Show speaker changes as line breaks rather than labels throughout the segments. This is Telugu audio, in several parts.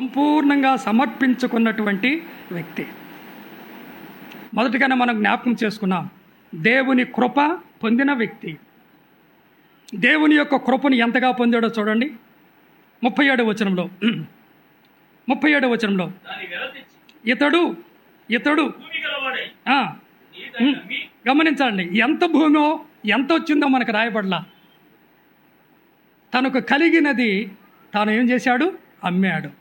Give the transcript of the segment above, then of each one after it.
సంపూర్ణంగా సమర్పించుకున్నటువంటి వ్యక్తి. మొదటిగానే మనం జ్ఞాపకం చేసుకున్నాం దేవుని కృప పొందిన వ్యక్తి. దేవుని యొక్క కృపను ఎంతగా పొందాడో చూడండి. ముప్పై ఏడవ వచనంలో. ముప్పై ఏడవ వచనంలో. ఇతడు ఇతడు గమనించండి ఎంత భూమో ఎంత వచ్చిందో మనకు రాయబడలా. తనకు కలిగినది తాను ఏం చేశాడు? అమ్మాడు.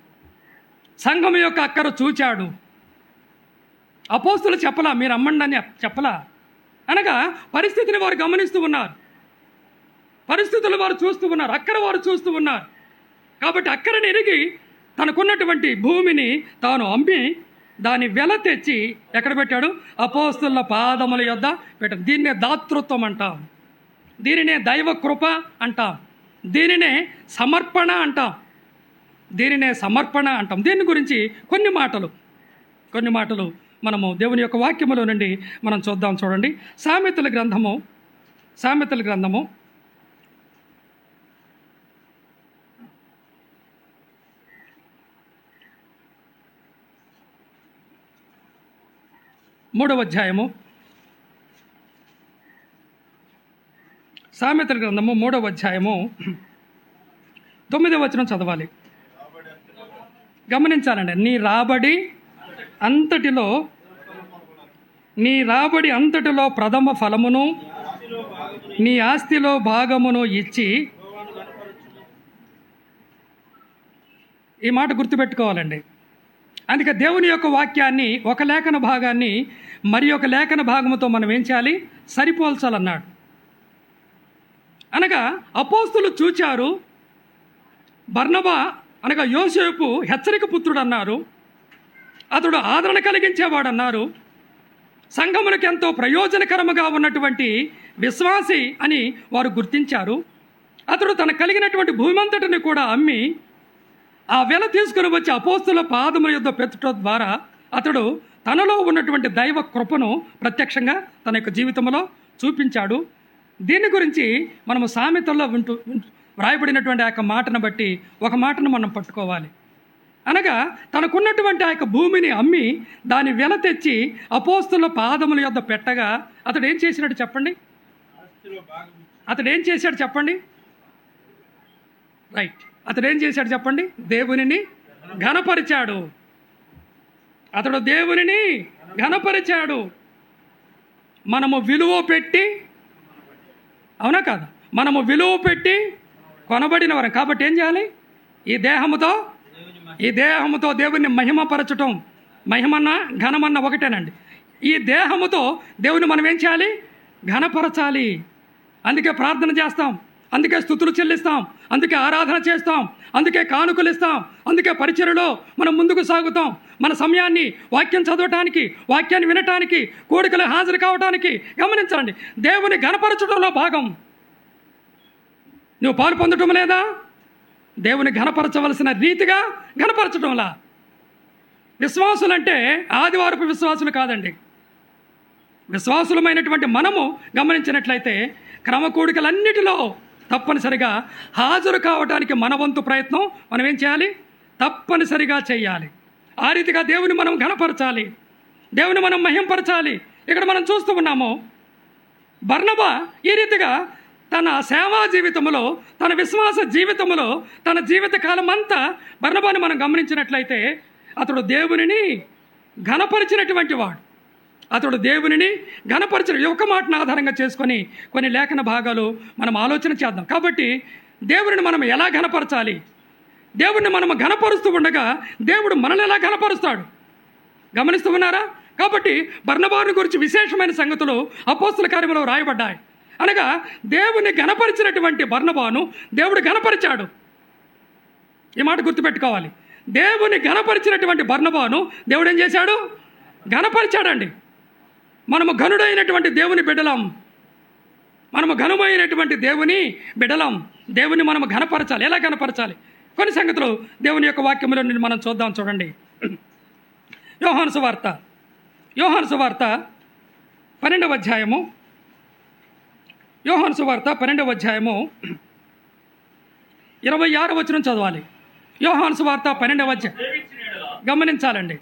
సంఘం యొక్క అక్కర చూచాడు. అపోస్తులు చెప్పలా మీరు అమ్మండి అని చెప్పలా. అనగా పరిస్థితిని వారు గమనిస్తూ ఉన్నారు. పరిస్థితులు వారు చూస్తూ ఉన్నారు అక్కర వారు చూస్తూ ఉన్నారు. కాబట్టి అక్కరని ఎరిగి తనకున్నటువంటి భూమిని తాను అమ్మి దాని వెల తెచ్చి ఎక్కడ పెట్టాడు? అపోస్తుల పాదముల యొద్ద పెట్టాడు. దీన్నే దాతృత్వం అంటాం. దీనినే దైవ కృప అంటాం. దీనినే సమర్పణ అంటాం. దీనినే సమర్పణ అంటాం. దీని గురించి కొన్ని మాటలు. కొన్ని మాటలు మనము దేవుని యొక్క వాక్యములో నుండి మనం చూద్దాం చూడండి. సామెతల గ్రంథము. సామెతల గ్రంథము. మూడవ అధ్యాయము. సామెతల గ్రంథము మూడవ అధ్యాయము. తొమ్మిదవ వచనం చదవాలి. గమనించాలండి నీ రాబడి అంతటిలో నీ రాబడి అంతటిలో ప్రథమ ఫలమును నీ ఆస్తిలో భాగమును ఇచ్చి ఈ మాట గుర్తుపెట్టుకోవాలండి. అందుకే దేవుని యొక్క వాక్యాన్ని ఒక లేఖన భాగాన్ని మరి ఒక లేఖన భాగముతో మనం ఏం చేయాలి? సరిపోల్చాలన్నాడు. అనగా అపోస్తులు చూచారు బర్ణబా అనగా యోసేపు హెచ్చరిక పుత్రుడు అన్నారు. అతడు ఆదరణ కలిగించేవాడు అన్నారు సంఘములకు ఎంతో ప్రయోజనకరముగా ఉన్నటువంటి విశ్వాసి అని వారు గుర్తించారు. అతడు తన కలిగినటువంటి భూమంతటిని కూడా అమ్మి ఆ వెల తీసుకుని వచ్చి అపోస్తుల పాదముల యుద్ధ పెట్టడం ద్వారా అతడు తనలో ఉన్నటువంటి దైవ కృపను ప్రత్యక్షంగా తన యొక్క జీవితంలో చూపించాడు. దీని గురించి మనము సామెతల్లో వింటూ- వ్రాయబడినటువంటి ఆ యొక్క మాటను బట్టి ఒక మాటను మనం పట్టుకోవాలి. అనగా తనకున్నటువంటి ఆ యొక్క భూమిని అమ్మి దాని వెల తెచ్చి అపోస్తుల పాదముల యొద్ద పెట్టగా అతడు ఏం చేసినట్టు చెప్పండి? అతడు ఏం చేశాడు చెప్పండి? రైట్. అతడు ఏం చేశాడు చెప్పండి? దేవునిని ఘనపరిచాడు. అతడు దేవునిని ఘనపరిచాడు. మనము విలువ పెట్టి అవునా కాదు? మనము విలువ పెట్టి కొనబడిన వారం. కాబట్టి ఏం చేయాలి? ఈ దేహముతో ఈ దేహముతో దేవుని మహిమపరచటం. మహిమన్న ఘనమన్న ఒకటేనండి. ఈ దేహముతో దేవుని మనం ఏం చేయాలి? ఘనపరచాలి. అందుకే ప్రార్థన చేస్తాం. అందుకే స్థుతులు చెల్లిస్తాం. అందుకే ఆరాధన చేస్తాం. అందుకే కానుకలు ఇస్తాం. అందుకే పరిచయలో మనం ముందుకు సాగుతాం. మన సమయాన్ని వాక్యం చదవటానికి వాక్యాన్ని వినటానికి కోడికలు హాజరు కావటానికి గమనించండి. దేవుని ఘనపరచడంలో భాగం. నువ్వు పాలు పొందటం లేదా? దేవుని ఘనపరచవలసిన రీతిగా ఘనపరచడంలా విశ్వాసులంటే ఆదివారపు విశ్వాసులు కాదండి. విశ్వాసులమైనటువంటి మనము గమనించినట్లయితే క్రమకూడికలన్నిటిలో తప్పనిసరిగా హాజరు కావడానికి మన వంతు ప్రయత్నం మనం ఏం చేయాలి? తప్పనిసరిగా చేయాలి. ఆ రీతిగా దేవుని మనం ఘనపరచాలి. దేవుని మనం మహింపరచాలి. ఇక్కడ మనం చూస్తూ ఉన్నాము బర్ణబ ఈ రీతిగా తన సేవా జీవితంలో తన విశ్వాస జీవితంలో తన జీవితకాలం అంతా బర్ణబాని మనం గమనించినట్లయితే అతడు దేవునిని ఘనపరిచినటువంటి వాడు. అతడు దేవునిని ఘనపరిచిన ఒక మాటను ఆధారంగా చేసుకొని కొన్ని లేఖన భాగాలు మనం ఆలోచన చేద్దాం. కాబట్టి దేవుడిని మనం ఎలా ఘనపరచాలి? దేవుడిని మనం ఘనపరుస్తూ ఉండగా దేవుడు మనల్ని ఎలా ఘనపరుస్తాడు? గమనిస్తూ ఉన్నారా? కాబట్టి బర్ణబాను గురించి విశేషమైన సంగతులు అపోస్తుల కార్యంలో రాయబడ్డాయి. అనగా దేవుని ఘనపరిచినటువంటి బర్ణబాను దేవుడు గణపరిచాడు ఈ మాట గుర్తుపెట్టుకోవాలి. దేవుని ఘనపరిచినటువంటి బర్ణబాను దేవుడు ఏం చేశాడు? ఘనపరిచాడండి. మనము ఘనుడైనటువంటి దేవుని బిడ్డలం. మనము ఘనమైనటువంటి దేవుని బిడలం దేవుని మనము ఘనపరచాలి. ఎలా ఘనపరచాలి? కొన్ని సంగతులు దేవుని యొక్క వాక్యంలో నుండి మనం చూద్దాం చూడండి. యోహాను సువార్త. యోహాను సువార్త పన్నెండవ అధ్యాయము యోహాను సువార్త పన్నెండవ అధ్యాయము ఇరవై ఆరు వచనం చదవాలి. యోహాను వార్త పన్నెండవ అధ్యాయం. గమనించాలండి.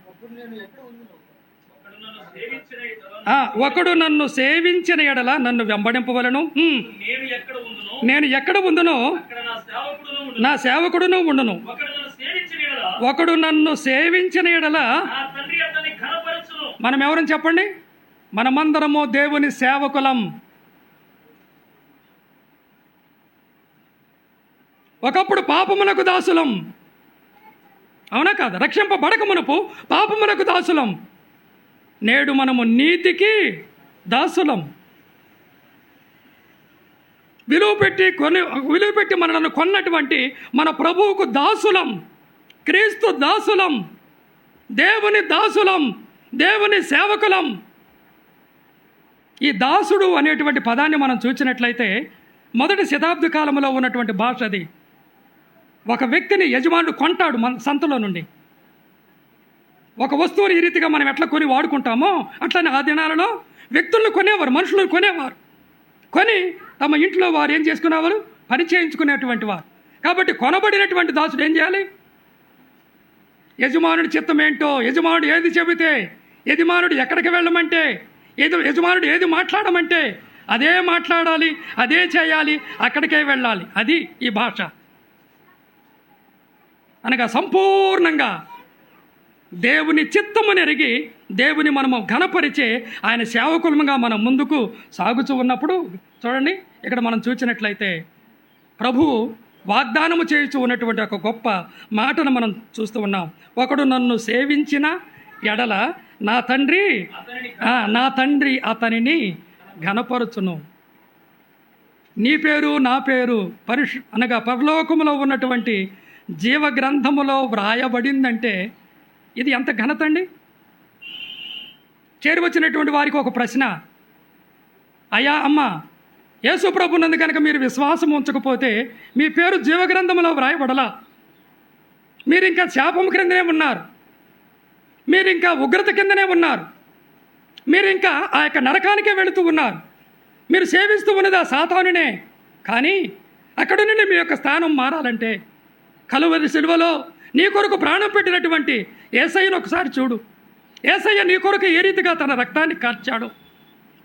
ఒకడు నన్ను సేవించిన ఎడల
నన్ను వెంబడింపవలను.
నేను ఎక్కడ ఉందునో నా సేవకుడును ఉండును. ఒకడు నన్ను సేవించిన ఎడల
మనం ఎవరని చెప్పండి? మనమందరము దేవుని సేవకులం. ఒకప్పుడు పాపమునకు దాసులం. అవునా కాదు? రక్షింపబడక మునుపు పాపమునకు దాసులం. నేడు మనము నీతికి దాసులం. విలువ పెట్టి కొని విలువ పెట్టి మనలను కొన్నటువంటి మన ప్రభువుకు దాసులం. క్రీస్తు దాసులం. దేవుని దాసులం. దేవుని సేవకులం. ఈ దాసుడు అనేటువంటి పదాన్ని మనం చూసినట్లయితే మొదటి శతాబ్ద కాలంలో ఉన్నటువంటి భాష అది. ఒక వ్యక్తిని యజమానుడు కొంటాడు మన సంతలో నుండి. ఒక వస్తువుని ఈ రీతిగా మనం ఎట్లా కొని వాడుకుంటామో అట్లనే ఆ దినాలలో వ్యక్తులను కొనేవారు మనుషులను కొనేవారు. కొని తమ ఇంట్లో వారు ఏం చేసుకునేవారు? పరిచయించుకునేటువంటి వారు. కాబట్టి కొనబడినటువంటి దాసుడు ఏం చేయాలి? యజమానుడి చిత్తం ఏంటో యజమానుడు ఏది చెబితే యజమానుడు ఎక్కడికి వెళ్ళమంటే ఏదో యజమానుడు ఏది మాట్లాడమంటే అదే మాట్లాడాలి అదే చేయాలి అక్కడికే వెళ్ళాలి. అది ఈ భాష. అనగా సంపూర్ణంగా దేవుని చిత్తముని ఎరిగి దేవుని మనము ఘనపరిచే ఆయన సేవకులముగా మనం ముందుకు సాగుతూ ఉన్నప్పుడు చూడండి ఇక్కడ మనం చూసినట్లయితే ప్రభువు వాగ్దానము చేయుచు ఉన్నటువంటి ఒక గొప్ప మాటను మనం చూస్తూ ఉన్నాం. ఒకడు నన్ను సేవించిన ఎడల నా తండ్రి నా తండ్రి అతనిని ఘనపరచును. నీ పేరు నా పేరు పరిష్ అనగా పరలోకములో ఉన్నటువంటి జీవ గ్రంథములో వ్రాయబడిందంటే ఇది ఎంత ఘనత అండి? చేరువచ్చినటువంటి వారికి ఒక ప్రశ్న. అయ్యా అమ్మ యేసు ప్రభునందు కనుక మీరు విశ్వాసం ఉంచకపోతే మీ పేరు జీవగ్రంథంలో వ్రాయబడలా? మీరు ఇంకా శాపం క్రిందనే ఉన్నారు. మీరు ఇంకా ఉగ్రత కిందనే ఉన్నారు. మీరు ఇంకా ఆ యొక్క నరకానికే వెళుతూ ఉన్నారు. మీరు సేవిస్తూ ఉన్నది ఆ సాతానునే. కానీ అక్కడి నుండి మీ యొక్క స్థానం మారాలంటే కలువరి సిలువలో నీ కొరకు ప్రాణం పెట్టినటువంటి ఏసయ్యను ఒకసారి చూడు. ఏసయ్య నీ కొరకు ఏ రీతిగా తన రక్తాన్ని కార్చాడు.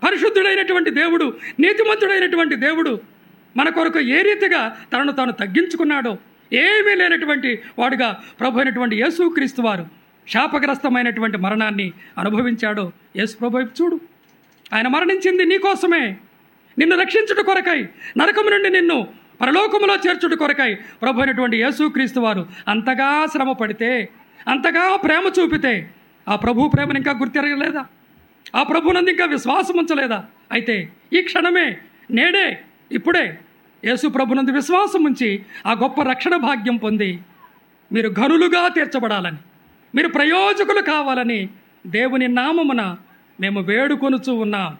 పరిశుద్ధుడైనటువంటి దేవుడు నీతిమంతుడైనటువంటి దేవుడు మన కొరకు ఏ రీతిగా తనను తాను తగ్గించుకున్నాడో ఏమీ లేనటువంటి వాడుగా ప్రభు అయినటువంటి యేసుక్రీస్తు వారు శాపగ్రస్తమైనటువంటి మరణాన్ని అనుభవించాడో యేసు ప్రభు చూడు. ఆయన మరణించింది నీకోసమే నిన్ను రక్షించుట కొరకై నరకము నుండి నిన్ను పరలోకములో చేర్చుట కొరకై ప్రభు అయినటువంటి యేసుక్రీస్తు వారు అంతగా శ్రమ పడితే అంతగా ప్రేమ చూపితే ఆ ప్రభు ప్రేమను ఇంకా గుర్తిరగలేదా? ఆ ప్రభునందు ఇంకా విశ్వాసం ఉంచలేదా? అయితే ఈ క్షణమే నేడే ఇప్పుడే యేసు ప్రభునందు విశ్వాసం ఉంచి ఆ గొప్ప రక్షణ భాగ్యం పొంది మీరు ఘనులుగా తీర్చబడాలని మీరు ప్రయోజకులు కావాలని దేవుని నామమున మేము వేడుకొనుచూ ఉన్నాం.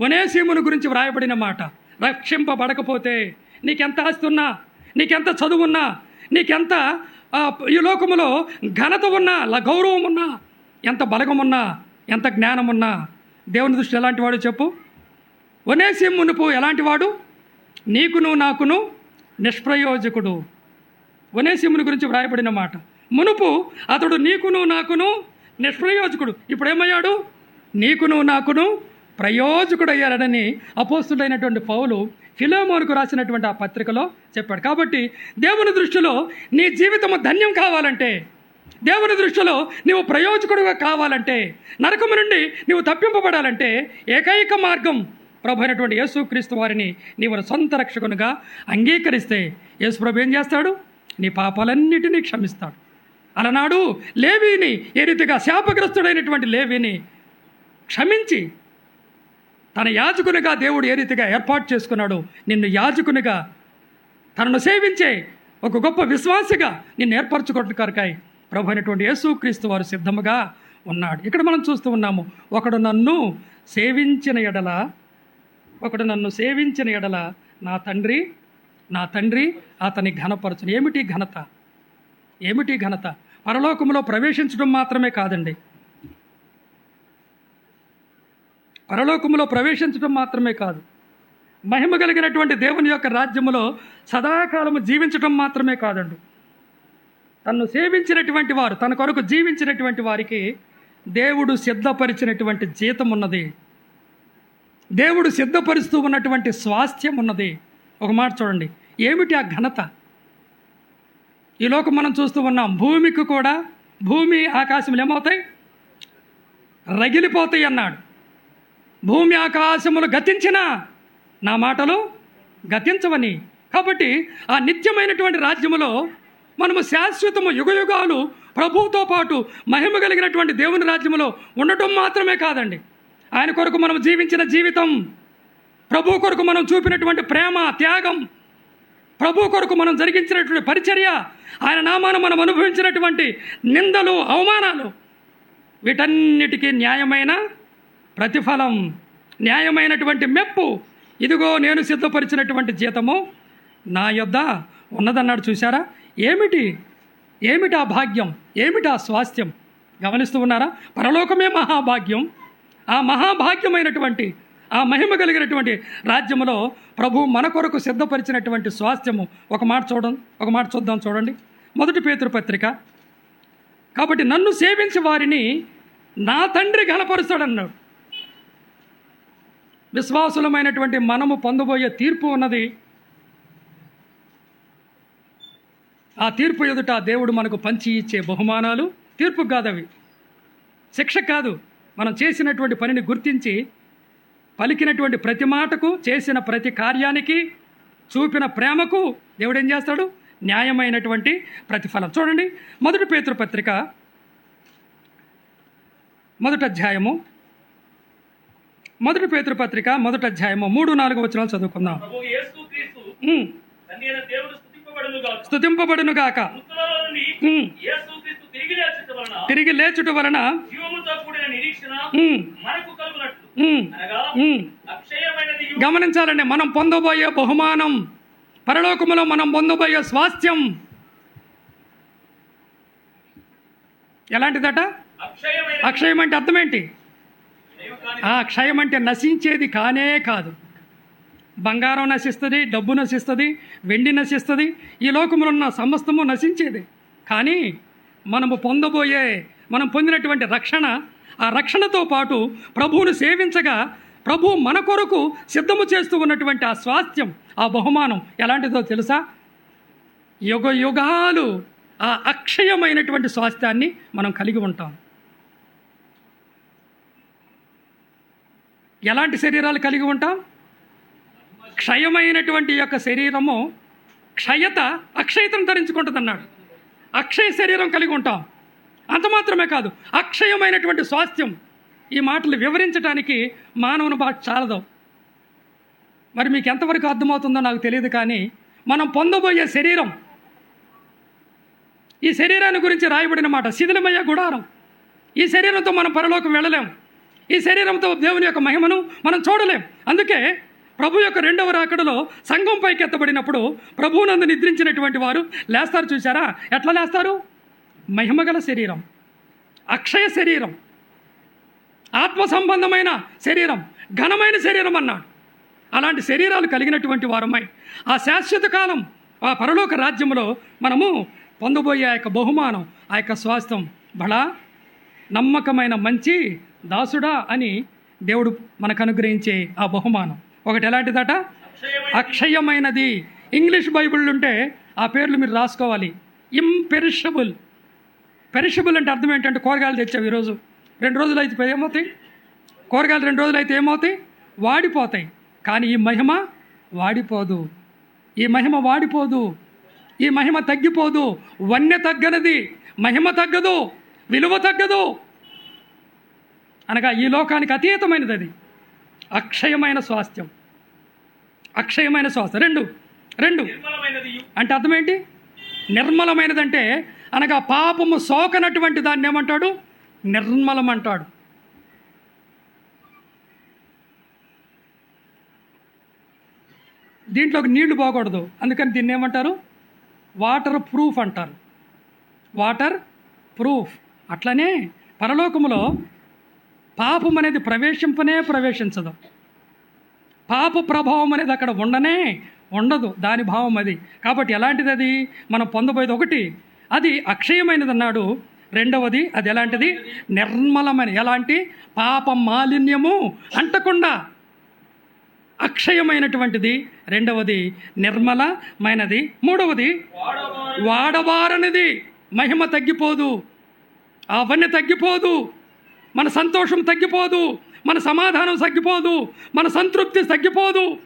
వనేసీమును గురించి వ్రాయబడిన మాట రక్షింపబడకపోతే నీకెంత ఆస్తి ఉన్నా నీకెంత చదువున్నా నీకెంత ఈ లోకములో ఘనత ఉన్నా ల- గౌరవం ఉన్నా ఎంత బలగమున్నా ఎంత జ్ఞానం ఉన్నా దేవుని దృష్టి ఎలాంటి వాడు చెప్పు? వనేసీం మునుపు ఎలాంటి వాడు? నీకును నాకును నిష్ప్రయోజకుడు. వనేసిముని గురించి వ్రాయబడిన మాట. మునుపు అతడు నీకును నాకును నిష్ప్రయోజకుడు. ఇప్పుడు ఏమయ్యాడు నీకును నాకును ప్రయోజకుడయ్యాడని అపోస్తుడైనటువంటి పౌలు ఫిలోమోనుకు రాసినటువంటి ఆ పత్రికలో చెప్పాడు. కాబట్టి దేవుని దృష్టిలో నీ జీవితము ధన్యం కావాలంటే దేవుని దృష్టిలో నీవు ప్రయోజకుడుగా కావాలంటే నరకము నుండి నీవు తప్పింపబడాలంటే ఏకైక మార్గం ప్రభు అయినటువంటి యేసుక్రీస్తు వారిని నీవు సొంత రక్షకునిగా అంగీకరిస్తే యేసు ప్రభు ఏం చేస్తాడు? నీ పాపాలన్నిటినీ క్షమిస్తాడు. అలనాడు లేవీని ఏ రీతిగా శాపగ్రస్తుడైనటువంటి లేవీని క్షమించి తన యాజకునిగా దేవుడు ఏ రీతిగా ఏర్పాటు చేసుకున్నాడు నిన్ను యాజకునిగా తనను సేవించే ఒక గొప్ప విశ్వాసిగా నిన్ను ఏర్పరచుకోవడం కొరకాయి. ప్రభు అయినటువంటి యేసుక్రీస్తు వారు సిద్ధముగా ఉన్నాడు. ఇక్కడ మనం చూస్తూ ఉన్నాము ఒకడు నన్ను సేవించిన ఎడల ఒకడు నన్ను సేవించిన ఎడల నా తండ్రి నా తండ్రి అతని ఘనపరచను. ఏమిటి ఘనత? ఏమిటి ఘనత? పరలోకంలో ప్రవేశించడం మాత్రమే కాదండి. పరలోకములో ప్రవేశించడం మాత్రమే కాదు మహిమ కలిగినటువంటి దేవుని యొక్క రాజ్యములో సదాకాలము జీవించటం మాత్రమే కాదండి. తన్ను సేవించినటువంటి వారు తన కొరకు జీవించినటువంటి వారికి దేవుడు సిద్ధపరిచినటువంటి జీతం ఉన్నది. దేవుడు సిద్ధపరుస్తూ ఉన్నటువంటి స్వాస్థ్యం ఉన్నది. ఒక మాట చూడండి ఏమిటి ఆ ఘనత? ఈ మనం చూస్తూ ఉన్నాం భూమికి కూడా భూమి ఆకాశములు ఏమవుతాయి? రగిలిపోతాయి అన్నాడు. భూమి ఆకాశములు గతించిన నా మాటలు గతించవని. కాబట్టి ఆ నిత్యమైనటువంటి రాజ్యములో మనము శాశ్వతము యుగయుగాలు ప్రభువుతో పాటు మహిమ కలిగినటువంటి దేవుని రాజ్యములో ఉండటం మాత్రమే కాదండి. ఆయన కొరకు మనం జీవించిన జీవితం ప్రభు కొరకు మనం చూపినటువంటి ప్రేమ త్యాగం ప్రభు కొరకు మనం జరిగించినటువంటి పరిచర్య ఆయన నామాన మనం అనుభవించినటువంటి నిందలు అవమానాలు వీటన్నిటికీ న్యాయమైన ప్రతిఫలం న్యాయమైనటువంటి మెప్పు. ఇదిగో నేను సిద్ధపరిచినటువంటి జీతము నా యొద్ద ఉన్నదన్నాడు చూసారా ఏమిటి? ఏమిటి ఆ భాగ్యం? ఏమిటి ఆ స్వాస్థ్యం? గమనిస్తూ ఉన్నారా? పరలోకమే మహాభాగ్యం. ఆ మహాభాగ్యమైనటువంటి ఆ మహిమ కలిగినటువంటి రాజ్యములో ప్రభు మన కొరకు సిద్ధపరిచినటువంటి స్వాస్థ్యము. ఒక మాట చూడం ఒక మాట చూద్దాం చూడండి. మొదటి పేతృపత్రిక కాబట్టి నన్ను సేవించి వారిని నా తండ్రి గణపరుస్తాడన్నాడు. విశ్వాసులమైనటువంటి మనము పొందబోయే తీర్పు ఉన్నది. ఆ తీర్పు ఎదుట దేవుడు మనకు పంచి ఇచ్చే బహుమానాలు తీర్పు కాదవి. శిక్ష కాదు. మనం చేసినటువంటి పనిని గుర్తించి పలికినటువంటి ప్రతి మాటకు చేసిన ప్రతి కార్యానికి చూపిన ప్రేమకు దేవుడు ఏం చేస్తాడు? న్యాయమైనటువంటి ప్రతిఫలం. చూడండి మొదటి పేతృపత్రిక మొదటి అధ్యాయము మొదటి పేతృ పత్రిక మొదటి అధ్యాయము మూడు నాలుగు వచనాలు చదువుకుందాం.
స్థుతింపబడును గాక. తిరిగి లేచుట వలన
గమనించాలండి మనం పొందబోయే బహుమానం పరలోకములో మనం పొందబోయే స్వాస్థ్యం. ఎలాంటిదట? అక్షయం అంటే అర్థం ఏంటి? ఆ క్షయం అంటే నశించేది కానే కాదు. బంగారం నశిస్తుంది డబ్బు నశిస్తుంది వెండి నశిస్తుంది ఈ లోకములున్న సమస్తము నశించేది. కానీ మనము పొందబోయే మనం పొందినటువంటి రక్షణ ఆ రక్షణతో పాటు ప్రభువును సేవించగా ప్రభు మన కొరకు సిద్ధము చేస్తూ ఉన్నటువంటి ఆ స్వాస్థ్యం ఆ బహుమానం ఎలాంటిదో తెలుసా? యుగ యుగాలు ఆ అక్షయమైనటువంటి స్వాస్థ్యాన్ని మనం కలిగి ఉంటాం. ఎలాంటి శరీరాలు కలిగి ఉంటాం? క్షయమైనటువంటి యొక్క శరీరము క్షయత అక్షయతను ధరించుకుంటుంది అన్నాడు అక్షయ శరీరం కలిగి ఉంటాం. అంత మాత్రమే కాదు అక్షయమైనటువంటి స్వాస్థ్యం. ఈ మాటలు వివరించడానికి మానవుని భాష చాలదు. మరి మీకు ఎంతవరకు అర్థమవుతుందో నాకు తెలియదు కానీ మనం పొందబోయే శరీరం ఈ శరీరాన్ని గురించి రాయబడిన మాట శిథిలమయ్యే గుడారం. ఈ శరీరంతో మనం పరలోకం వెళ్ళలేం. ఈ శరీరంతో దేవుని యొక్క మహిమను మనం చూడలేం. అందుకే ప్రభు యొక్క రెండవ రాకడలో సంఘం పైకి ఎత్తబడినప్పుడు ప్రభువునందు నిద్రించినటువంటి వారు లేస్తారు చూసారా ఎట్లా లేస్తారు? మహిమగల శరీరం అక్షయ శరీరం ఆత్మ సంబంధమైన శరీరం ఘనమైన శరీరం అన్నాడు. అలాంటి శరీరాలు కలిగినటువంటి వారమై ఆ శాశ్వత కాలం ఆ పరలోక రాజ్యంలో మనము పొందబోయే ఆ యొక్క బహుమానం ఆ యొక్క స్వాస్థ్యం బలా నమ్మకమైన మంచి దాసుడా అని దేవుడు మనకు అనుగ్రహించే ఆ బహుమానం. ఒకటి ఎలాంటిదట? అక్షయమైనది. ఇంగ్లీష్ బైబిల్ ఉంటే ఆ పేర్లు మీరు రాసుకోవాలి. ఇంపెరిషబుల్. పెరిషబుల్ అంటే అర్థం ఏంటంటే కూరగాయలు తెచ్చావు ఈరోజు. రెండు రోజులు అయితే ఏమవుతాయి? కూరగాయలు రెండు రోజులు అయితే ఏమవుతాయి? వాడిపోతాయి. కానీ ఈ మహిమ వాడిపోదు. ఈ మహిమ వాడిపోదు. ఈ మహిమ తగ్గిపోదు. వన్య తగ్గనది. మహిమ తగ్గదు. విలువ తగ్గదు. అనగా ఈ లోకానికి అతీతమైనది అది. అక్షయమైన స్వాస్థ్యం. అక్షయమైన స్వాస్థ్యం. రెండు. రెండు.
నిర్మలమైనది.
అంటే అర్థం ఏంటి? నిర్మలమైనదంటే అనగా పాపము సోకనటువంటి దాన్ని ఏమంటాడు? నిర్మలం అంటాడు దీంట్లోకి నీళ్ళు పోకూడదు. అందుకని దీన్ని ఏమంటారు? వాటర్ ప్రూఫ్ అంటారు. Waterproof. అట్లనే పరలోకములో పాపం అనేది ప్రవేశింపనే ప్రవేశించదు. పాప ప్రభావం అనేది అక్కడ ఉండనే ఉండదు. దాని భావం అది. కాబట్టి ఎలాంటిది అది? మనం పొందబోయేది ఒకటి. అది అక్షయమైనది అన్నాడు రెండవది అది ఎలాంటిది? నిర్మలమైన. ఎలాంటి? పాప మాలిన్యము అంటకుండా అక్షయమైనటువంటిది. రెండవది నిర్మలమైనది. మూడవది
వాడవారనిది.
వాడబారనిది మహిమ తగ్గిపోదు. అవన్నీ తగ్గిపోదు. మన సంతోషం తగ్గిపోదు మన సమాధానం తగ్గిపోదు మన సంతృప్తి తగ్గిపోదు.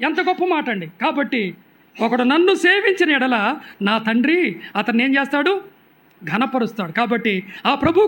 ఎంత గొప్ప మాట అండి కాబట్టి ఒకడు నన్ను సేవించిన ఎడల నా తండ్రి అతన్ని ఏం చేస్తాడు? ఘనపరుస్తాడు. కాబట్టి ఆ ప్రభు